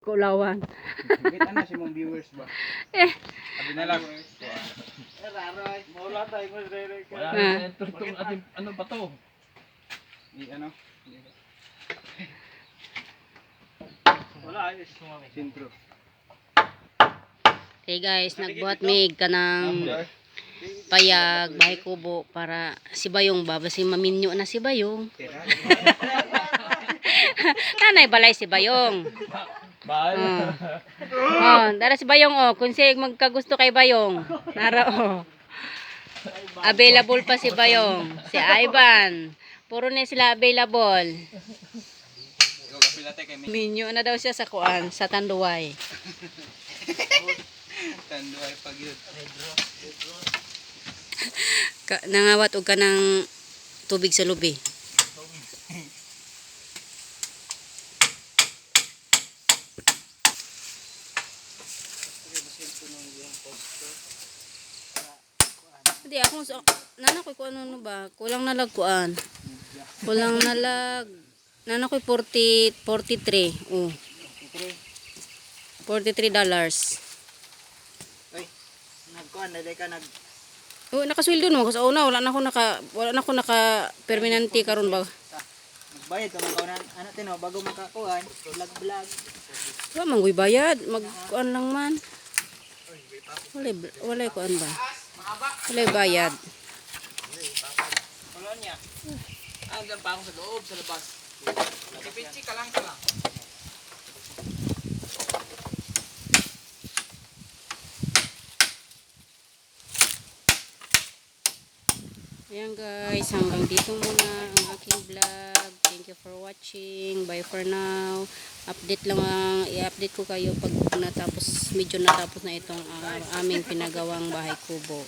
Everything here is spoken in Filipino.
Kulawan. Kita na si mong viewers ba? Eh. Sabi na lang. Raroy, mawala tayo mo Wala Ah. na ito itong ating ano ba to? Di ano? Wala ayos. Sintro. Okay guys, nagbuhat mig ka ng payag, bahay kubo para si Bayong ba? Basi maminyo na si Bayong. Nanay balay si Bayong. Bahal. Oh. oh, dara si Bayong oh. Kung siya magkagusto kay Bayong. Nara oh. Available pa si Bayong. Si Ivan. Puro na sila available. Minyo na daw siya sa kuan, sa Tanduay. Tanduay pag yun. Ka, nangawat og ka ng tubig sa lubi. Hindi ako sa nana ko ano no ba? Kulang na lag kuan. Kulang na lag nana ko 40 43. Oh. 43 dollars. Ay, nagkuhan na ka nag Oh, nakasweldo no kasi una wala na ako naka wala na ako naka permanente karon ba. Nagbayad ka man kaunan. Ano tino bago makakuhan, vlog vlog. Wa man goy bayad, mag kuan lang man. Wala wala kuan ba? Wala bayad. Kolonya. Andiyan pa ako sa loob sa labas. Nakipitsi ka lang ka lang. Ayan guys, hanggang dito muna ang aking vlog. Thank you for watching. Bye for now. Update lang ang i-update ko kayo pag natapos, medyo natapos na itong ah, aming pinagawang bahay kubo.